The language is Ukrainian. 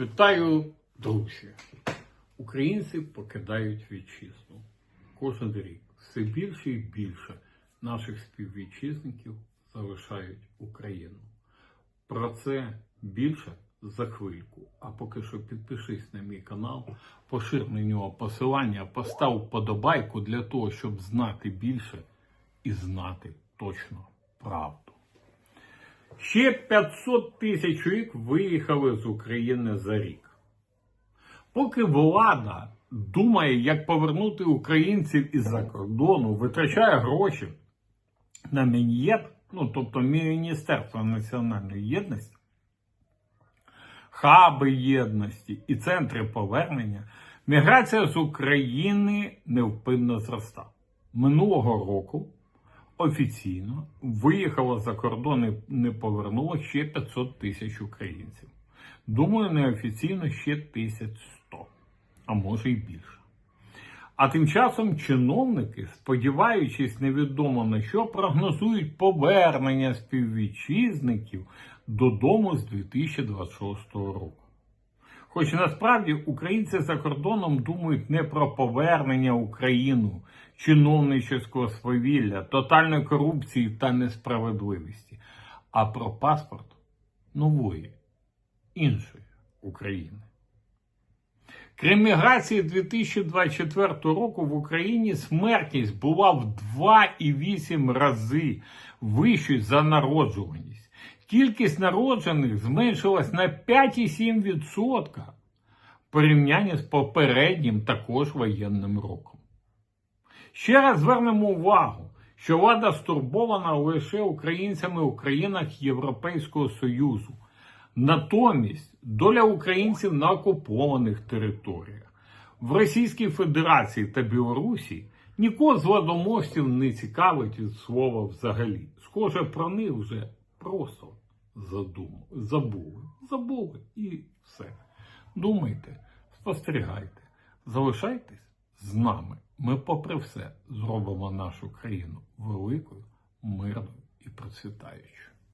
Вітаю, друзі! Українці покидають вітчизну. Кожен рік все більше і більше наших співвітчизників залишають Україну. Про це більше за хвильку. А поки що підпишись на мій канал, пошир на нього посилання, постав вподобайку для того, щоб знати більше і знати точно правду. Ще 500 тисяч чоловік виїхали з України за рік. Поки влада думає, як повернути українців із-за кордону, витрачає гроші на Мін'єд, ну тобто Міністерство національної єдності, хаби єдності і центри повернення, міграція з України невпинно зростає. Минулого року офіційно виїхало за кордон і не повернуло ще 500 тисяч українців. Думаю, неофіційно ще 1100, а може й більше. А тим часом чиновники, сподіваючись невідомо на що, прогнозують повернення співвітчизників додому з 2026 року. Хоч насправді українці за кордоном думають не про повернення Україну, чиновничого свавілля, тотальної корупції та несправедливості, а про паспорт нової, іншої України. Крім міграції 2024 року в Україні смертність була в 2,8 рази вищою за народжуваність. Кількість народжених зменшилась на 5,7% в порівнянні з попереднім також воєнним роком. Ще раз звернемо увагу, що влада стурбована лише українцями у країнах Європейського Союзу. Натомість доля українців на окупованих територіях в Російській Федерації та Білорусі нікого з владоможців не цікавить від слова взагалі. Схоже, про них вже просто задум... забули. Забули і все. Думайте, спостерігайте, залишайтесь з нами. Ми, попри все, зробимо нашу країну великою, мирною і процвітаючою.